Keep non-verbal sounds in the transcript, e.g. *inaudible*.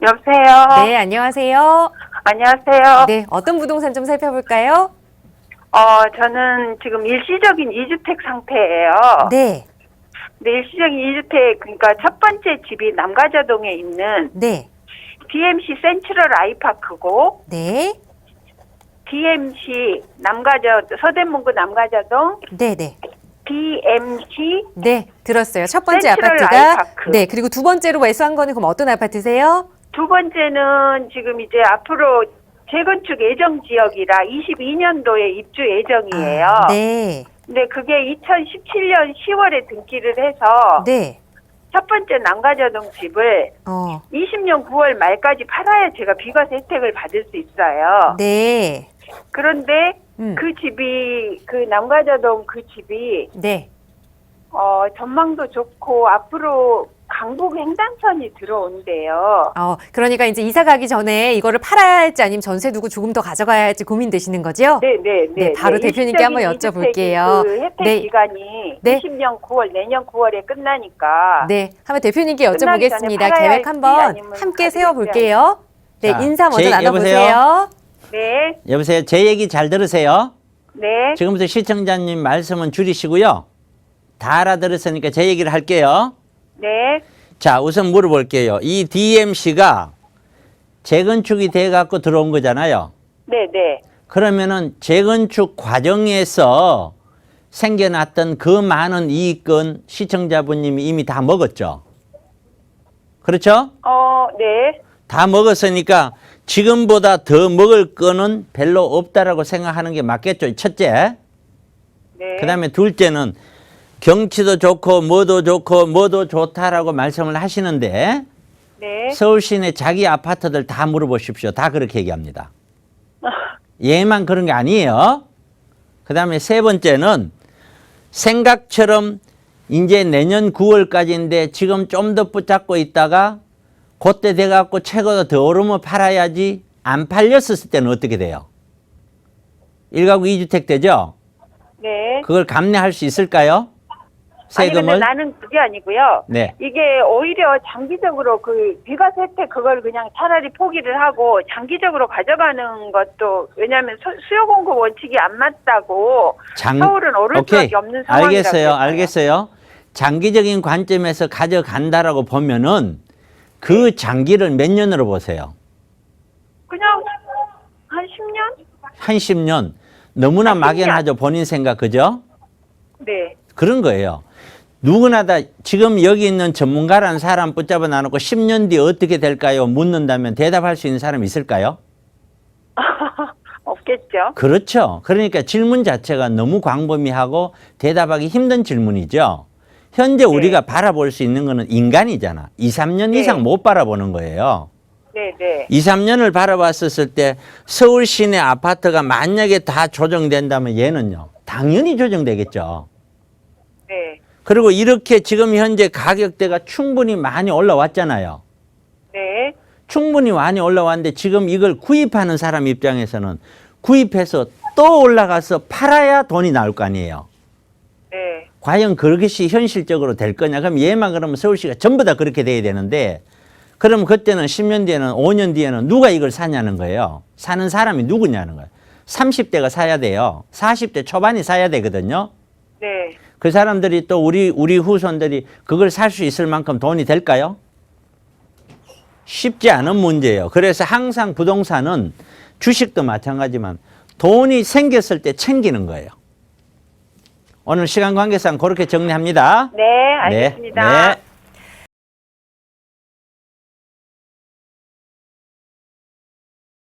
여보세요. 네, 안녕하세요. 안녕하세요. 네, 어떤 부동산 좀 살펴볼까요? 어, 저는 지금 일시적인 이주택 상태예요. 네, 근데 일시적인 이주택 그러니까 첫 번째 집이 남가자동에 있는 네, DMC 센트럴 아이파크고 네, DMC 남가자 서대문구 남가자동 네, 네. DMC 네, 들었어요. 첫 번째 센트럴 아파트가 아이파크. 네, 그리고 두 번째로 매수한 거는 그럼 어떤 아파트세요? 두 번째는 지금 이제 앞으로 재건축 예정 지역이라 22년도에 입주 예정이에요. 아, 네, 근데 그게 2017년 10월에 등기를 해서 네. 첫 번째 남가자동 집을 어, 20년 9월 말까지 팔아야 제가 비과세 혜택을 받을 수 있어요. 네. 그런데 음. 그 집이 그 남가자동 그 집이 네. 어 전망도 좋고 앞으로 강북 횡단선이 들어온대요. 어, 그러니까 이제 이사 가기 전에 이거를 팔아야 할지 아니면 전세 두고 조금 더 가져가야 할지 고민되시는 거죠? 네, 네, 네. 네, 바로 대표님께 한번 일시적인 여쭤볼게요. 그 혜택 네. 기간이 네. 20년 9월 내년 9월에 끝나니까 네, 한번 대표님께 끝나기 전에 여쭤보겠습니다. 팔아야 계획 한번 아니면 함께 가지고 세워볼게요. 네, 자, 인사 먼저 제- 나눠보세요. 네, 여보세요. 제 얘기 잘 들으세요. 네, 지금부터 시청자님 말씀은 줄이시고요. 다 알아들었으니까 제 얘기를 할게요. 네, 자, 우선 물어볼게요. 이 DMC가 재건축이 돼 갖고 들어온 거잖아요. 네, 네. 그러면은 재건축 과정에서 생겨났던 그 많은 이익은 시청자분님이 이미 다 먹었죠. 그렇죠? 어, 네, 다 먹었으니까 지금보다 더 먹을 거는 별로 없다라고 생각하는 게 맞겠죠. 첫째. 네. 그다음에 둘째는 경치도 좋고 뭐도 좋고 뭐도 좋다라고 말씀을 하시는데 네. 서울 시내 자기 아파트들 다 물어보십시오. 다 그렇게 얘기합니다. *laughs* 얘만 그런 게 아니에요. 그 다음에 세 번째는 생각처럼 이제 내년 9월까지인데 지금 좀 더 붙잡고 있다가 그때 돼갖고 최고도 더 오르면 팔아야지 안 팔렸을 때는 어떻게 돼요? 1가구 2주택 되죠? 네. 그걸 감내할 수 있을까요? 아니 세금을? 나는 그게 아니고요. 네. 이게 오히려 장기적으로 그 비과세 혜택 그걸 그냥 차라리 포기를 하고 장기적으로 가져가는 것도 왜냐하면 수- 수요 공급 원칙이 안 맞다고 장... 서울은 오를 오케이. 수밖에 없는 상황이라고 알겠어요. 했어요. 알겠어요. 장기적인 관점에서 가져간다라고 보면은 그 장기를 몇 년으로 보세요? 그냥 한 10년? 한 10년. 너무나 한 10년. 막연하죠. 본인 생각, 그죠? 네. 그런 거예요. 누구나 다 지금 여기 있는 전문가라는 사람 붙잡아 놔놓고 10년 뒤에 어떻게 될까요? 묻는다면 대답할 수 있는 사람 있을까요? *laughs* 없겠죠. 그렇죠. 그러니까 질문 자체가 너무 광범위하고 대답하기 힘든 질문이죠. 현재 우리가 바라볼 수 있는 거는 인간이잖아. 2, 3년 네. 이상 못 바라보는 거예요. 네, 네. 2, 3년을 바라봤었을 때 서울 시내 아파트가 만약에 다 조정된다면 얘는요. 당연히 조정되겠죠. 네. 그리고 이렇게 지금 현재 가격대가 충분히 많이 올라왔잖아요. 네. 충분히 많이 올라왔는데 지금 이걸 구입하는 사람 입장에서는 구입해서 또 올라가서 팔아야 돈이 나올 거 아니에요. 네. 과연 그것이 현실적으로 될 거냐? 그럼 얘만 그러면 서울시가 전부 다 그렇게 돼야 되는데 그럼 그때는 10년 뒤에는 5년 뒤에는 누가 이걸 사냐는 거예요. 사는 사람이 누구냐는 거예요. 30대가 사야 돼요. 40대 초반이 사야 되거든요. 네. 그 사람들이 또 우리 우리 후손들이 그걸 살 수 있을 만큼 돈이 될까요? 쉽지 않은 문제예요. 그래서 항상 부동산은 주식도 마찬가지만 돈이 생겼을 때 챙기는 거예요. 오늘 시간 관계상 그렇게 정리합니다. 네, 알겠습니다. 네. 네.